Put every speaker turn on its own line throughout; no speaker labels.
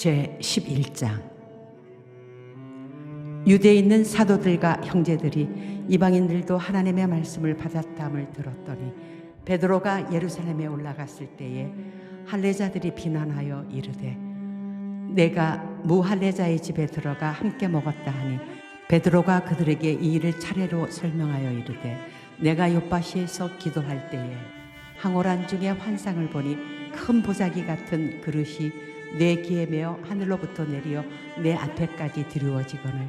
제 11장. 유대에 있는 사도들과 형제들이 이방인들도 하나님의 말씀을 받았다함을 들었더니 베드로가 예루살렘에 올라갔을 때에 할례자들이 비난하여 이르되 내가 무할례자의 집에 들어가 함께 먹었다 하니 베드로가 그들에게 이 일을 차례로 설명하여 이르되 내가 요바시에서 기도할 때에 항오란 중에 환상을 보니 큰 보자기 같은 그릇이 내 귀에 매어 하늘로부터 내려 내 앞에까지 드리워지거늘.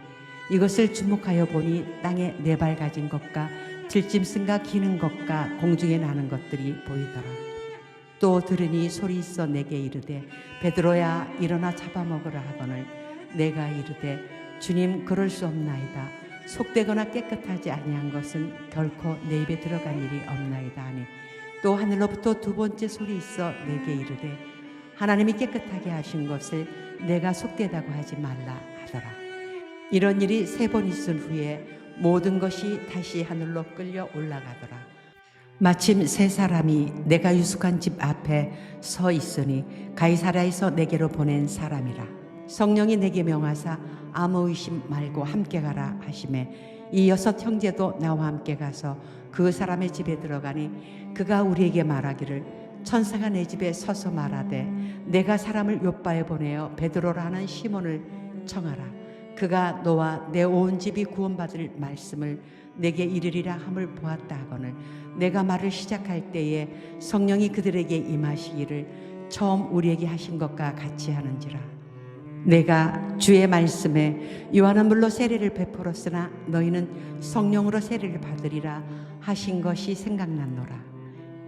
이것을 주목하여 보니 땅에 네 발 가진 것과 들짐승과 기는 것과 공중에 나는 것들이 보이더라. 또 들으니 소리 있어 내게 이르되 베드로야 일어나 잡아먹으라 하거늘. 내가 이르되 주님 그럴 수 없나이다. 속되거나 깨끗하지 아니한 것은 결코 내 입에 들어간 일이 없나이다 하니. 또 하늘로부터 두 번째 소리 있어 내게 이르되 하나님이 깨끗하게 하신 것을 내가 속되다고 하지 말라 하더라. 이런 일이 세 번 있은 후에 모든 것이 다시 하늘로 끌려 올라가더라. 마침 세 사람이 내가 유숙한 집 앞에 서 있으니 가이사라에서 내게로 보낸 사람이라. 성령이 내게 명하사 아무 의심 말고 함께 가라 하심에 이 여섯 형제도 나와 함께 가서 그 사람의 집에 들어가니 그가 우리에게 말하기를 천사가 내 집에 서서 말하되 내가 사람을 요바에 보내어 베드로라는 시몬을 청하라. 그가 너와 내 온 집이 구원받을 말씀을 내게 이르리라 함을 보았다 하거늘 내가 말을 시작할 때에 성령이 그들에게 임하시기를 처음 우리에게 하신 것과 같이 하는지라. 내가 주의 말씀에 요한은 물로 세례를 베풀었으나 너희는 성령으로 세례를 받으리라 하신 것이 생각났노라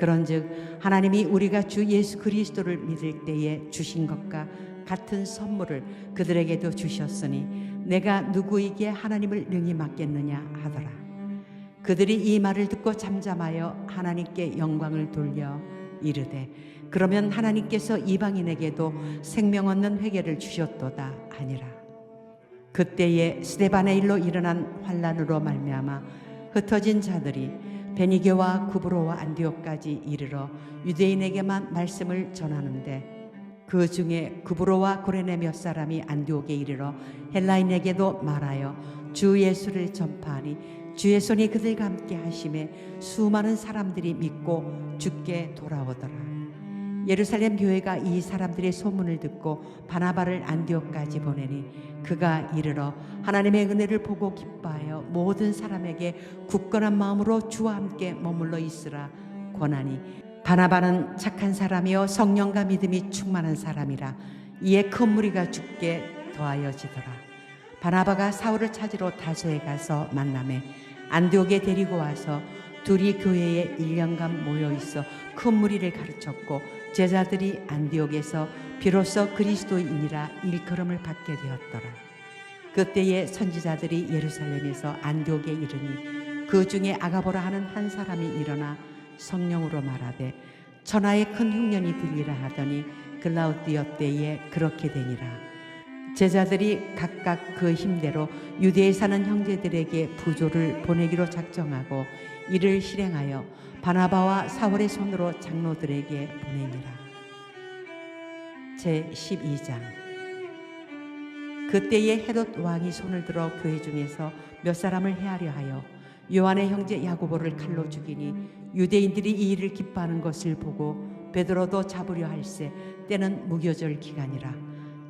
그런즉 하나님이 우리가 주 예수 그리스도를 믿을 때에 주신 것과 같은 선물을 그들에게도 주셨으니 내가 누구에게 하나님을 능히 맡겠느냐 하더라. 그들이 이 말을 듣고 잠잠하여 하나님께 영광을 돌려 이르되 그러면 하나님께서 이방인에게도 생명 얻는 회개를 주셨도다 아니라. 그때에 스데반의 일로 일어난 환란으로 말미암아 흩어진 자들이 베니게와 구브로와 안디옥까지 이르러 유대인에게만 말씀을 전하는데 그 중에 구브로와 고레네 몇 사람이 안디옥에 이르러 헬라인에게도 말하여 주 예수를 전파하니 주의 손이 그들과 함께 하심에 수많은 사람들이 믿고 죽게 돌아오더라. 예루살렘 교회가 이 사람들의 소문을 듣고 바나바를 안디옥까지 보내니 그가 이르러 하나님의 은혜를 보고 기뻐하여 모든 사람에게 굳건한 마음으로 주와 함께 머물러 있으라 권하니 바나바는 착한 사람이요 성령과 믿음이 충만한 사람이라 이에 큰 무리가 죽게 더하여지더라. 바나바가 사울을 찾으러 다소에 가서 만남에 안디옥에 데리고 와서 둘이 교회에 1년간 모여 있어 큰 무리를 가르쳤고 제자들이 안디옥에서 비로소 그리스도인이라 일컬음을 받게 되었더라. 그때에 선지자들이 예루살렘에서 안디옥에 이르니 그 중에 아가보라 하는 한 사람이 일어나 성령으로 말하되 천하의 큰 흉년이 들리라 하더니 글라우디오 때에 그렇게 되니라. 제자들이 각각 그 힘대로 유대에 사는 형제들에게 부조를 보내기로 작정하고 이를 실행하여 바나바와 사울의 손으로 장로들에게 보내니라. 제 12장 그때에 헤롯 왕이 손을 들어 교회 중에서 몇 사람을 해하려 하여 요한의 형제 야고보를 칼로 죽이니 유대인들이 이 일을 기뻐하는 것을 보고 베드로도 잡으려 할세 때는 무교절 기간이라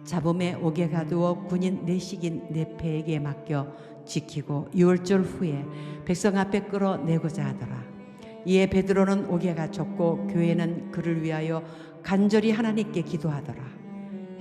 잡음에 옥에 가두어 군인 내식인 네페에게 맡겨 지키고 유월절 후에 백성 앞에 끌어내고자 하더라. 이에 베드로는 옥에 갇혔고 교회는 그를 위하여 간절히 하나님께 기도하더라.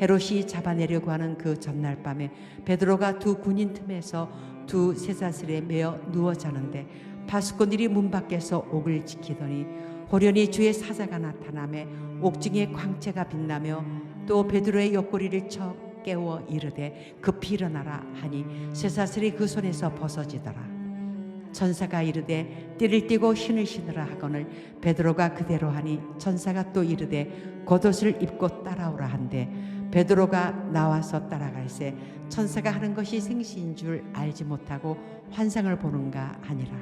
헤롯이 잡아내려고 하는 그 전날 밤에 베드로가 두 군인 틈에서 두 쇠사슬에 매어 누워 자는데 파수꾼들이 문 밖에서 옥을 지키더니 호련히 주의 사자가 나타나매 옥중에 광채가 빛나며 또 베드로의 옆구리를 쳐 깨워 이르되 급히 일어나라 하니 쇠사슬이 그 손에서 벗어지더라. 천사가 이르되 띠를 띠고 신을 신으라 하거늘 베드로가 그대로 하니 천사가 또 이르되 겉옷을 입고 따라오라 한데 베드로가 나와서 따라갈새 천사가 하는 것이 생시인 줄 알지 못하고 환상을 보는가 하니라.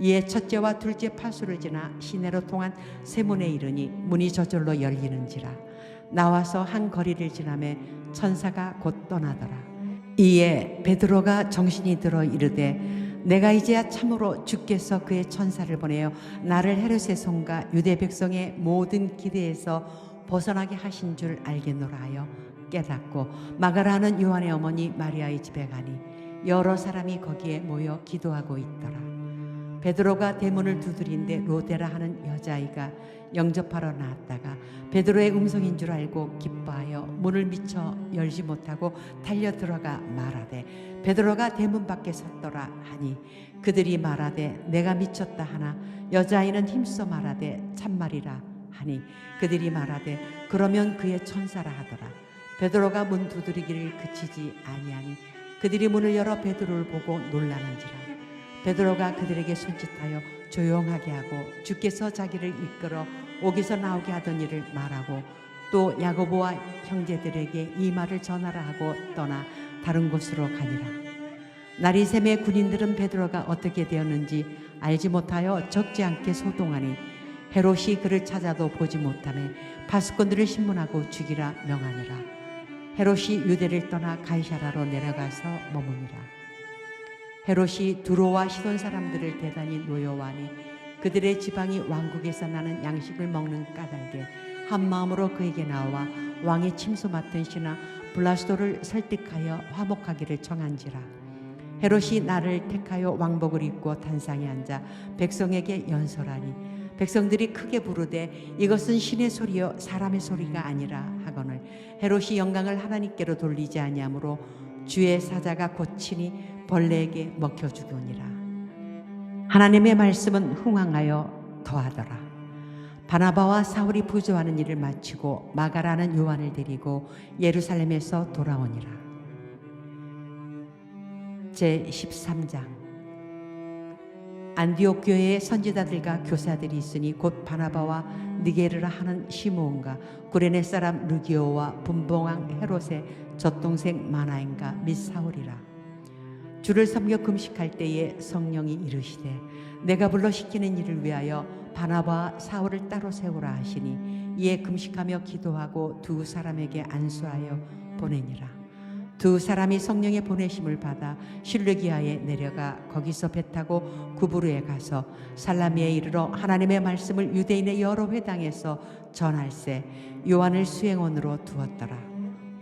이에 첫째와 둘째 파수를 지나 시내로 통한 세문에 이르니 문이 저절로 열리는지라. 나와서 한 거리를 지나매 천사가 곧 떠나더라. 이에 베드로가 정신이 들어 이르되 내가 이제야 참으로 주께서 그의 천사를 보내어 나를 헤롯의 손과 유대 백성의 모든 기대에서 벗어나게 하신 줄 알겠노라 하여 깨닫고 마가라는 요한의 어머니 마리아의 집에 가니 여러 사람이 거기에 모여 기도하고 있더라. 베드로가 대문을 두드린데 로데라 하는 여자아이가 영접하러 나왔다가 베드로의 음성인 줄 알고 기뻐하여 문을 미쳐 열지 못하고 달려 들어가 말하되 베드로가 대문 밖에 섰더라 하니 그들이 말하되 내가 미쳤다 하나 여자아이는 힘써 말하되 참말이라 하니 그들이 말하되 그러면 그의 천사라 하더라. 베드로가 문 두드리기를 그치지 아니하니 그들이 문을 열어 베드로를 보고 놀라는지라. 베드로가 그들에게 손짓하여 조용하게 하고 주께서 자기를 이끌어 옥에서 나오게 하던 일을 말하고 또 야고보와 형제들에게 이 말을 전하라 하고 떠나 다른 곳으로 가니라. 샘에 군인들은 베드로가 어떻게 되었는지 알지 못하여 적지 않게 소동하니 헤롯이 그를 찾아도 보지 못하며 파수꾼들을 신문하고 죽이라 명하니라. 헤롯이 유대를 떠나 가이사라로 내려가서 머무니라. 헤롯이 두로와 시돈 사람들을 대단히 노여워하니 그들의 지방이 왕국에서 나는 양식을 먹는 까닭에 한 마음으로 그에게 나와 왕의 침소 맡은 신하 블라스도를 설득하여 화목하기를 청한지라 헤롯이 나를 택하여 왕복을 입고 단상에 앉아 백성에게 연설하니 백성들이 크게 부르되 이것은 신의 소리요 사람의 소리가 아니라 하거늘 헤롯이 영광을 하나님께로 돌리지 아니하므로 주의 사자가 고치니 벌레에게 먹혀 죽으니라. 하나님의 말씀은 흥황하여 더하더라. 바나바와 사울이 부조하는 일을 마치고 마가라는 요한을 데리고 예루살렘에서 돌아오니라. 제 13장 안디옥 교회에 선지자들과 교사들이 있으니 곧 바나바와 니게르라 하는 시므온과 구레네 사람 루기오와 분봉왕 헤롯의 젖동생 마나인가 및 사울이라. 주를 섬겨 금식할 때에 성령이 이르시되 내가 불러 시키는 일을 위하여 바나바와 사울을 따로 세우라 하시니 이에 금식하며 기도하고 두 사람에게 안수하여 보내니라. 두 사람이 성령의 보내심을 받아 실르기아에 내려가 거기서 배 타고 구부르에 가서 살라미에 이르러 하나님의 말씀을 유대인의 여러 회당에서 전할세 요한을 수행원으로 두었더라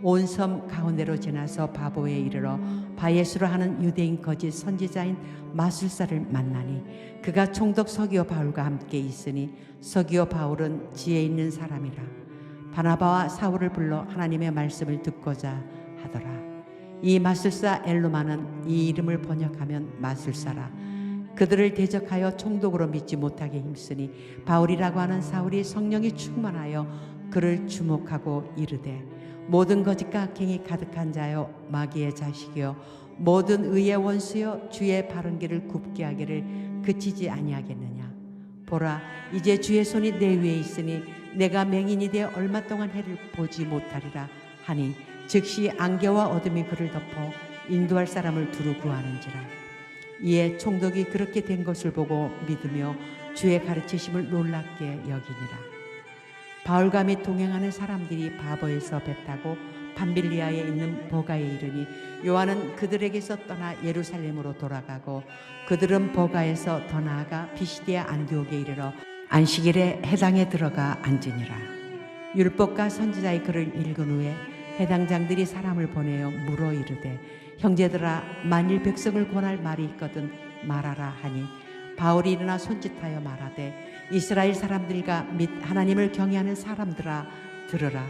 온 섬 가운데로 지나서 바보에 이르러 바예수라 하는 유대인 거짓 선지자인 마술사를 만나니 그가 총독 서기오 바울과 함께 있으니 서기오 바울은 지혜 있는 사람이라. 바나바와 사울을 불러 하나님의 말씀을 듣고자 하더라. 이 마술사 엘로마는 이 이름을 번역하면 마술사라. 그들을 대적하여 총독으로 믿지 못하게 힘쓰니 바울이라고 하는 사울이 성령이 충만하여 그를 주목하고 이르되 모든 거짓과 악행이 가득한 자여 마귀의 자식이여 모든 의의 원수여 주의 바른 길을 굽게 하기를 그치지 아니하겠느냐? 보라 이제 주의 손이 내 위에 있으니 내가 맹인이 되어 얼마 동안 해를 보지 못하리라 하니 즉시 안개와 어둠이 그를 덮어 인도할 사람을 두루 구하는지라. 이에 총독이 그렇게 된 것을 보고 믿으며 주의 가르치심을 놀랍게 여기니라 바울과 및 동행하는 사람들이 바보에서 배 타고 밤빌리아에 있는 버가에 이르니 요한은 그들에게서 떠나 예루살렘으로 돌아가고 그들은 버가에서 더 나아가 비시디아 안디옥에 이르러 안식일에 해당에 들어가 앉으니라. 율법과 선지자의 글을 읽은 후에 해당장들이 사람을 보내어 물어 이르되 형제들아 만일 백성을 권할 말이 있거든 말하라 하니 바울이 일어나 손짓하여 말하되 이스라엘 사람들과 및 하나님을 경외하는 사람들아 들으라.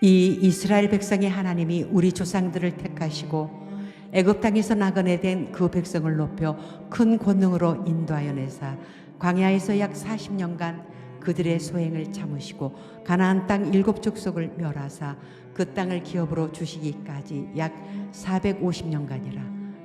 이 이스라엘 백성의 하나님이 우리 조상들을 택하시고 애굽 땅에서 나그네 된 그 백성을 높여 큰 권능으로 인도하여 내사 광야에서 약 40년간 그들의 소행을 참으시고 가나안 땅 일곱 족속을 멸하사 그 땅을 기업으로 주시기까지 약 450년간이라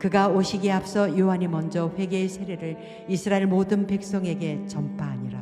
그가 오시기에 앞서 요한이 먼저 회개의 세례를 이스라엘 모든 백성에게 전파하니라.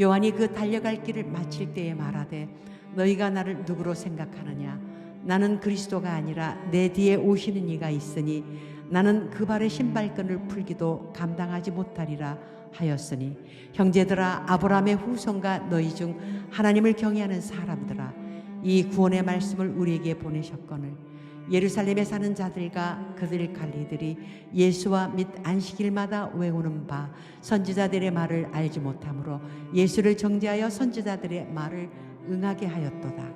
요한이 그 달려갈 길을 마칠 때에 말하되 너희가 나를 누구로 생각하느냐 나는 그리스도가 아니라 내 뒤에 오시는 이가 있으니 나는 그 발의 신발끈을 풀기도 감당하지 못하리라 하였으니 형제들아 아브라함의 후손과 너희 중 하나님을 경외하는 사람들아 이 구원의 말씀을 우리에게 보내셨거늘 예루살렘에 사는 자들과 그들 관리들이 예수와 및 안식일마다 외우는 바 선지자들의 말을 알지 못하므로 예수를 정죄하여 선지자들의 말을 응하게 하였도다.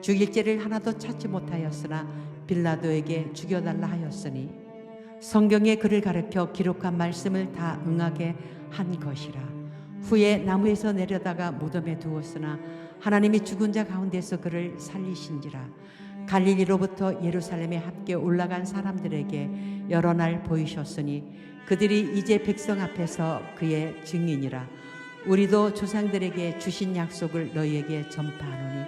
죽일 죄를 하나도 찾지 못하였으나 빌라도에게 죽여달라 하였으니 성경에 그를 가르쳐 기록한 말씀을 다 응하게 한 것이라. 후에 나무에서 내려다가 무덤에 두었으나 하나님이 죽은 자 가운데서 그를 살리신지라. 갈릴리로부터 예루살렘에 함께 올라간 사람들에게 여러 날 보이셨으니 그들이 이제 백성 앞에서 그의 증인이라. 우리도 조상들에게 주신 약속을 너희에게 전파하노니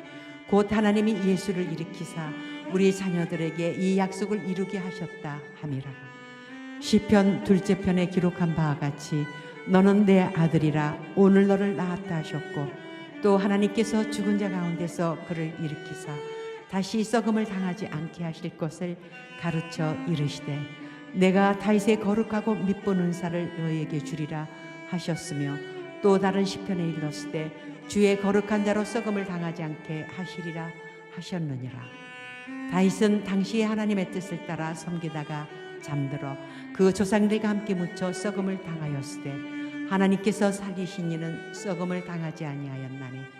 곧 하나님이 예수를 일으키사 우리 자녀들에게 이 약속을 이루게 하셨다 함이라. 시편 둘째 편에 기록한 바와 같이 너는 내 아들이라 오늘 너를 낳았다 하셨고 또 하나님께서 죽은 자 가운데서 그를 일으키사 다시 썩음을 당하지 않게 하실 것을 가르쳐 이르시되 내가 다윗의 거룩하고 밑본 은사를 너희에게 주리라 하셨으며 또 다른 시편에 일렀을 주의 거룩한 자로 썩음을 당하지 않게 하시리라 하셨느니라. 다윗은 당시의 하나님의 뜻을 따라 섬기다가 잠들어 그 조상들과 함께 묻혀 썩음을 당하였으되 하나님께서 살리신 이는 썩음을 당하지 아니하였나니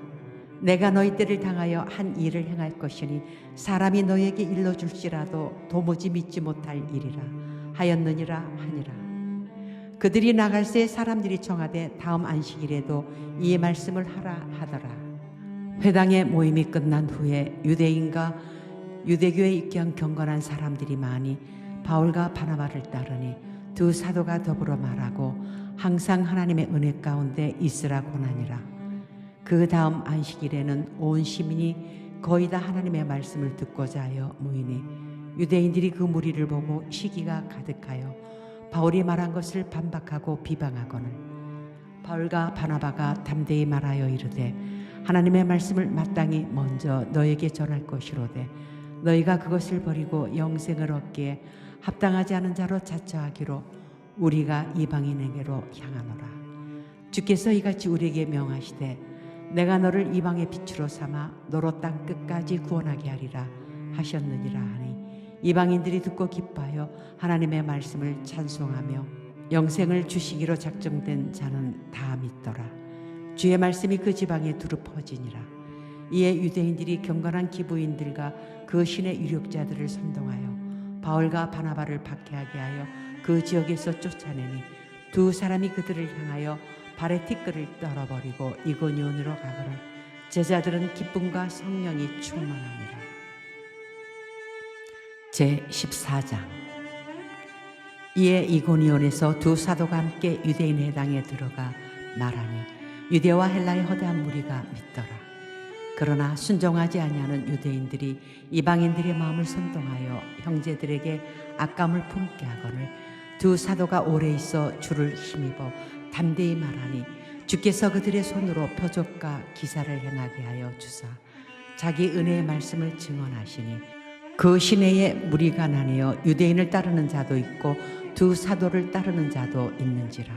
내가 너희 때를 당하여 한 일을 행할 것이니 사람이 너희에게 일러 줄지라도 도무지 믿지 못할 일이라 하였느니라 하니라 그들이 나갈 새 사람들이 청하되 다음 안식일에도 이 말씀을 하라 하더라 회당의 모임이 끝난 후에 유대인과 유대교에 입교한 경건한 사람들이 많이 바울과 바나바를 따르니 두 사도가 더불어 말하고 항상 하나님의 은혜 가운데 있으라 고나니라. 그 다음 안식일에는 온 시민이 거의 다 하나님의 말씀을 듣고자 하여 모이니 유대인들이 그 무리를 보고 시기가 가득하여 바울이 말한 것을 반박하고 비방하거늘 바울과 바나바가 담대히 말하여 이르되 하나님의 말씀을 마땅히 먼저 너에게 전할 것이로되 너희가 그것을 버리고 영생을 얻기에 합당하지 않은 자로 자처하기로 우리가 이방인에게로 향하노라. 주께서 이같이 우리에게 명하시되 내가 너를 이방의 빛으로 삼아 너로 땅 끝까지 구원하게 하리라 하셨느니라 하니 이방인들이 듣고 기뻐하여 하나님의 말씀을 찬송하며 영생을 주시기로 작정된 자는 다 믿더라. 주의 말씀이 그 지방에 두루 퍼지니라. 이에 유대인들이 경건한 기부인들과 그 신의 유력자들을 선동하여 바울과 바나바를 박해하게 하여 그 지역에서 쫓아내니 두 사람이 그들을 향하여 발에 티끌을 떨어버리고 이고니온으로 가거늘 제자들은 기쁨과 성령이 충만하니라. 제 14장 이에 이고니온에서 두 사도가 함께 유대인 회당에 들어가 말하니 유대와 헬라의 허대한 무리가 믿더라. 그러나 순종하지 아니하는 유대인들이 이방인들의 마음을 선동하여 형제들에게 악감을 품게 하거늘 두 사도가 오래 있어 주를 힘입어 담대히 말하니 주께서 그들의 손으로 표적과 기사를 행하게 하여 주사 자기 은혜의 말씀을 증언하시니 그 시내에 무리가 나뉘어 유대인을 따르는 자도 있고 두 사도를 따르는 자도 있는지라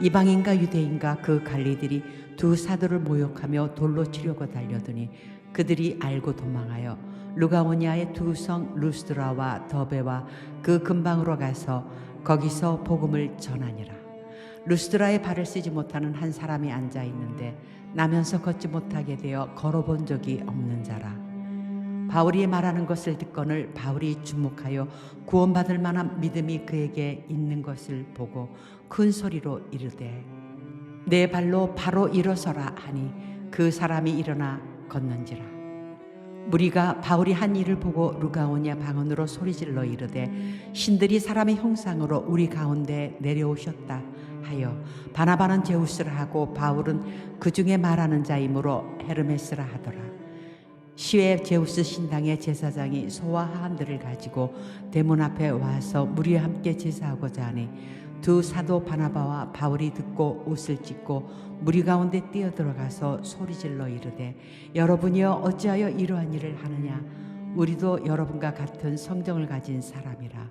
이방인과 유대인과 그 관리들이 두 사도를 모욕하며 돌로 치려고 달려드니 그들이 알고 도망하여 루가오니아의 두 성 루스드라와 더베와 그 근방으로 가서 거기서 복음을 전하니라. 루스드라에 발을 쓰지 못하는 한 사람이 앉아 있는데 나면서 걷지 못하게 되어 걸어본 적이 없는 자라. 바울이 말하는 것을 듣거늘 바울이 주목하여 구원받을 만한 믿음이 그에게 있는 것을 보고 큰 소리로 이르되 내 발로 바로 일어서라 하니 그 사람이 일어나 걷는지라 무리가 바울이 한 일을 보고 루가오냐 방언으로 소리질러 이르되 신들이 사람의 형상으로 우리 가운데 내려오셨다 하여 바나바는 제우스라 하고 바울은 그 중에 말하는 자이므로 헤르메스라 하더라. 시외 제우스 신당의 제사장이 소와 하한들을 가지고 대문 앞에 와서 무리와 함께 제사하고자 하니 두 사도 바나바와 바울이 듣고 옷을 찢고 무리 가운데 뛰어들어가서 소리질러 이르되 여러분이여 어찌하여 이러한 일을 하느냐? 우리도 여러분과 같은 성정을 가진 사람이라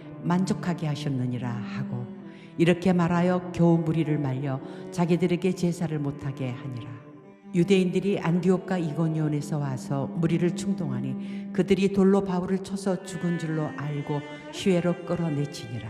만족하게 하셨느니라 하고 이렇게 말하여 겨우 무리를 말려 자기들에게 제사를 못하게 하니라. 유대인들이 안디옥과 이고니온에서 와서 무리를 충동하니 그들이 돌로 바울을 쳐서 죽은 줄로 알고 시외로 끌어내치니라.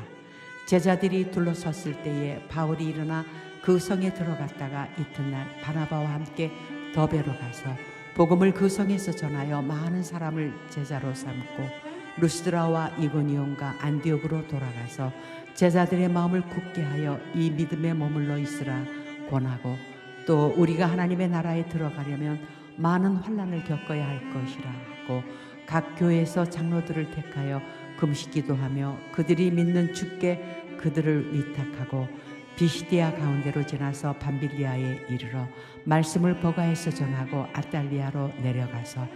제자들이 둘러섰을 때에 바울이 일어나 그 성에 들어갔다가 이튿날 바나바와 함께 더베로 가서 복음을 그 성에서 전하여 많은 사람을 제자로 삼고 루스드라와 이고니온과 안디옥으로 돌아가서 제자들의 마음을 굳게 하여 이 믿음에 머물러 있으라 권하고 또 우리가 하나님의 나라에 들어가려면 많은 환란을 겪어야 할 것이라 하고 각 교회에서 장로들을 택하여 금식기도 하며 그들이 믿는 주께 그들을 위탁하고 비시디아 가운데로 지나서 밤빌리아에 이르러 말씀을 버가에서 전하고 아달리아로 내려가서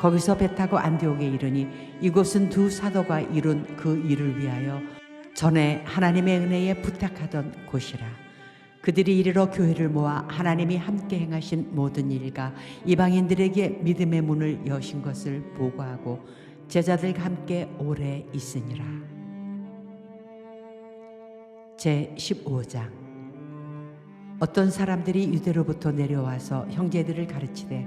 거기서 배 타고 안디옥에 이르니 이곳은 두 사도가 이룬 그 일을 위하여 전에 하나님의 은혜에 부탁하던 곳이라 그들이 이르러 교회를 모아 하나님이 함께 행하신 모든 일과 이방인들에게 믿음의 문을 여신 것을 보고하고 제자들과 함께 오래 있으니라. 제 15장 어떤 사람들이 유대로부터 내려와서 형제들을 가르치되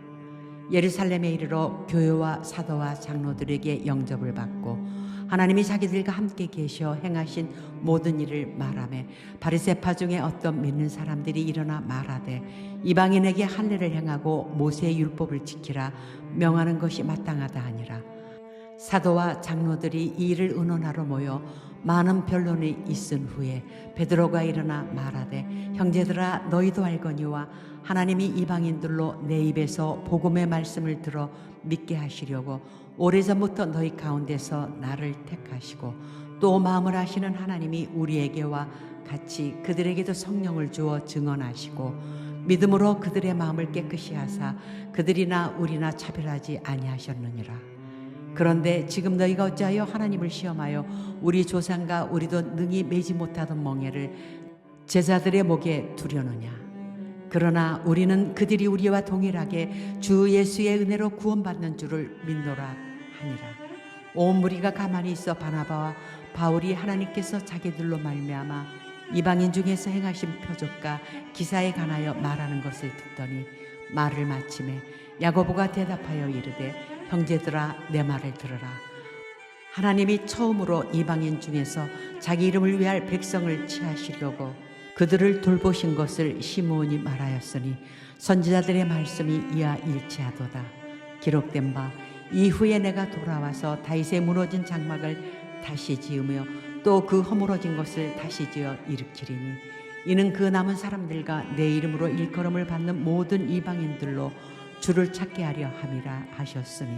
예루살렘에 이르러 교회와 사도와 장로들에게 영접을 받고 하나님이 자기들과 함께 계셔 행하신 모든 일을 말하며 바리새파 중에 어떤 믿는 사람들이 일어나 말하되 이방인에게 할례를 행하고 모세의 율법을 지키라 명하는 것이 마땅하다 하니라. 사도와 장로들이 이 일을 의논하러 모여 많은 변론이 있은 후에 베드로가 일어나 말하되 형제들아 너희도 알거니와 하나님이 이방인들로 내 입에서 복음의 말씀을 들어 믿게 하시려고 오래전부터 너희 가운데서 나를 택하시고 또 마음을 하시는 하나님이 우리에게와 같이 그들에게도 성령을 주어 증언하시고 믿음으로 그들의 마음을 깨끗이 하사 그들이나 우리나 차별하지 아니하셨느니라. 그런데 지금 너희가 어찌하여 하나님을 시험하여 우리 조상과 우리도 능히 매지 못하던 멍에를 제자들의 목에 두려느냐 그러나 우리는 그들이 우리와 동일하게 주 예수의 은혜로 구원받는 줄을 믿노라 하니라. 온 무리가 가만히 있어 바나바와 바울이 하나님께서 자기들로 말미암아 이방인 중에서 행하신 표적과 기사에 관하여 말하는 것을 듣더니 말을 마침에 야고보가 대답하여 이르되 형제들아 내 말을 들으라. 하나님이 처음으로 이방인 중에서 자기 이름을 위할 백성을 취하시려고 그들을 돌보신 것을 시므온이 말하였으니 선지자들의 말씀이 이와 일치하도다. 기록된 바 이후에 내가 돌아와서 다윗의 무너진 장막을 다시 지으며 또 그 허물어진 것을 다시 지어 일으키리니 이는 그 남은 사람들과 내 이름으로 일컬음을 받는 모든 이방인들로 주를 찾게 하려 함이라 하셨으니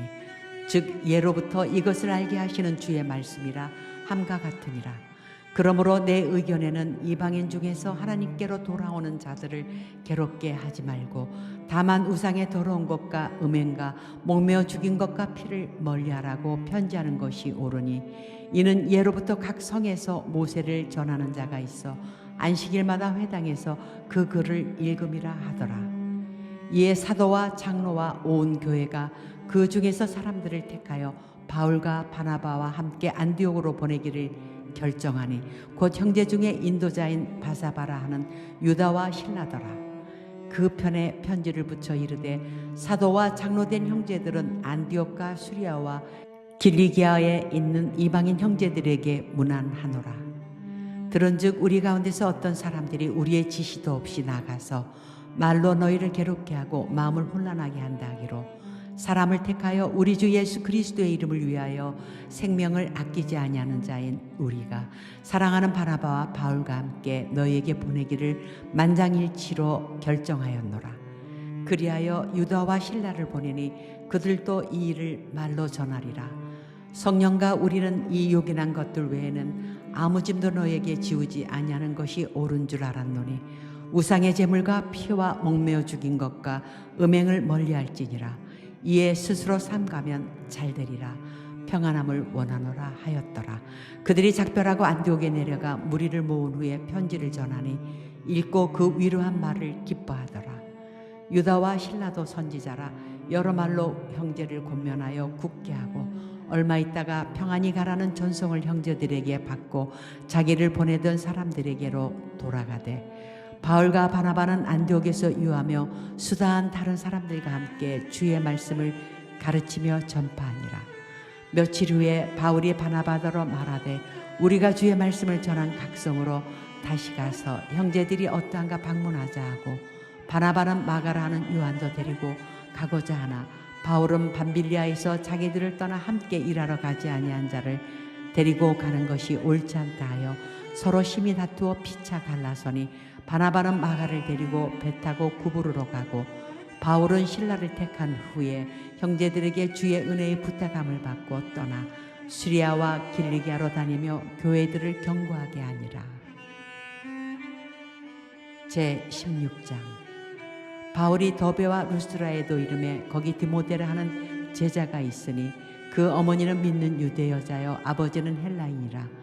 즉 예로부터 이것을 알게 하시는 주의 말씀이라 함과 같으니라 그러므로 내 의견에는 이방인 중에서 하나님께로 돌아오는 자들을 괴롭게 하지 말고 다만 우상의 더러운 것과 음행과 목매어 죽인 것과 피를 멀리하라고 편지하는 것이 옳으니 이는 예로부터 각 성에서 모세를 전하는 자가 있어 안식일마다 회당에서 그 글을 읽음이라 하더라. 이에 사도와 장로와 온 교회가 그 중에서 사람들을 택하여 바울과 바나바와 함께 안디옥으로 보내기를 결정하니 곧 형제 중에 인도자인 바사바라 하는 유다와 신라더라. 그 편에 편지를 붙여 이르되 사도와 장로된 형제들은 안디옥과 수리아와 길리기아에 있는 이방인 형제들에게 문안하노라. 들은즉 우리 가운데서 어떤 사람들이 우리의 지시도 없이 나가서 말로 너희를 괴롭게 하고 마음을 혼란하게 한다 하기로 사람을 택하여 우리 주 예수 그리스도의 이름을 위하여 생명을 아끼지 아니하는 자인 우리가 사랑하는 바나바와 바울과 함께 너희에게 보내기를 만장일치로 결정하였노라. 그리하여 유다와 신라를 보내니 그들도 이 일을 말로 전하리라. 성령과 우리는 이 요긴한 것들 외에는 아무 짐도 너에게 지우지 아니하는 것이 옳은 줄 알았노니 우상의 제물과 피와 목매어 죽인 것과 음행을 멀리할지니라 이에 스스로 삼가면 잘 되리라. 평안함을 원하노라 하였더라. 그들이 작별하고 안디옥에 내려가 무리를 모은 후에 편지를 전하니 읽고 그 위로한 말을 기뻐하더라. 유다와 신라도 선지자라 여러 말로 형제를 권면하여 굳게 하고 얼마 있다가 평안히 가라는 전송을 형제들에게 받고 자기를 보내던 사람들에게로 돌아가되 바울과 바나바는 안디옥에서 유하며 수다한 다른 사람들과 함께 주의 말씀을 가르치며 전파하니라. 며칠 후에 바울이 바나바더러 말하되 우리가 주의 말씀을 전한 각성으로 다시 가서 형제들이 어떠한가 방문하자 하고 바나바는 마가라 하는 요한도 데리고 가고자 하나 바울은 밤빌리아에서 자기들을 떠나 함께 일하러 가지 아니한 자를 데리고 가는 것이 옳지 않다 하여 서로 심히 다투어 피차 갈라서니 바나바는 마가를 데리고 배 타고 구부르러 가고 바울은 신라를 택한 후에 형제들에게 주의 은혜의 부탁함을 받고 떠나 수리아와 길리기아로 다니며 교회들을 경고하게 하니라. 제 16장 바울이 더베와 루스라에도 이름에 거기 디모데를 하는 제자가 있으니 그 어머니는 믿는 유대 여자여 아버지는 헬라인이라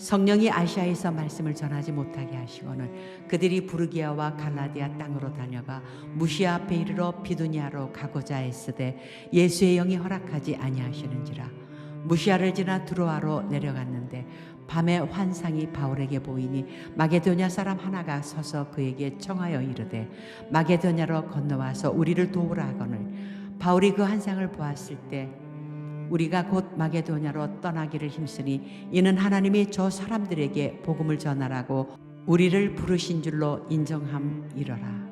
성령이 아시아에서 말씀을 전하지 못하게 하시거늘 그들이 부르기아와 갈라디아 땅으로 다녀가 무시아 앞에 이르러 비두니아로 가고자 했으되 예수의 영이 허락하지 아니하시는지라. 무시아를 지나 드로아로 내려갔는데 밤에 환상이 바울에게 보이니 마게도냐 사람 하나가 서서 그에게 청하여 이르되 마게도냐로 건너와서 우리를 도우라 하거늘. 바울이 그 환상을 보았을 때 우리가 곧 마게도냐로 떠나기를 힘쓰니 이는 하나님이 저 사람들에게 복음을 전하라고 우리를 부르신 줄로 인정함이러라.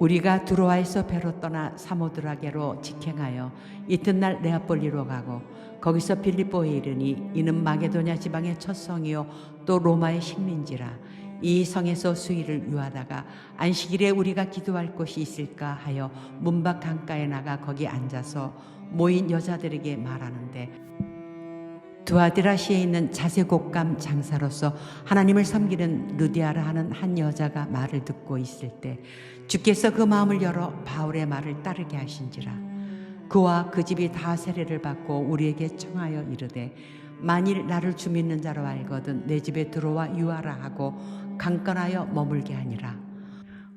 우리가 두로아에서 배로 떠나 사모드라게로 직행하여 이튿날 네아폴리로 가고 거기서 빌립보에 이르니 이는 마게도냐 지방의 첫 성이요 또 로마의 식민지라 이 성에서 수일을 유하다가 안식일에 우리가 기도할 곳이 있을까 하여 문밖 강가에 나가 거기 앉아서 모인 여자들에게 말하는데 두아디라시에 있는 자세곡감 장사로서 하나님을 섬기는 루디아라 하는 한 여자가 말을 듣고 있을 때 주께서 그 마음을 열어 바울의 말을 따르게 하신지라. 그와 그 집이 다 세례를 받고 우리에게 청하여 이르되 만일 나를 주 믿는 자로 알거든 내 집에 들어와 유하라 하고 강건하여 머물게 하니라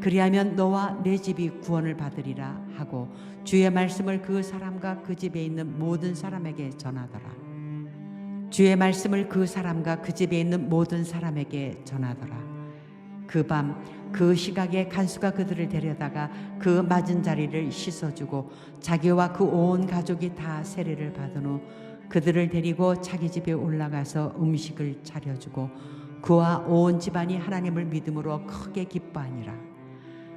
그리하면 너와 내 집이 구원을 받으리라 하고 주의 말씀을 그 사람과 그 집에 있는 모든 사람에게 전하더라 주의 말씀을 그 사람과 그 집에 있는 모든 사람에게 전하더라 그 밤 그 시각에 간수가 그들을 데려다가 그 맞은 자리를 씻어주고 자기와 그 온 가족이 다 세례를 받은 후 그들을 데리고 자기 집에 올라가서 음식을 차려주고 그와 온 집안이 하나님을 믿음으로 크게 기뻐하니라.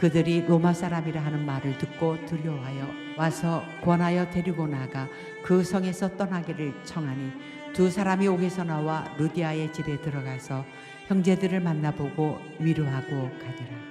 그들이 로마 사람이라 하는 말을 듣고 두려워하여 와서 권하여 데리고 나가 그 성에서 떠나기를 청하니 두 사람이 옥에서 나와 루디아의 집에 들어가서 형제들을 만나보고 위로하고 가더라.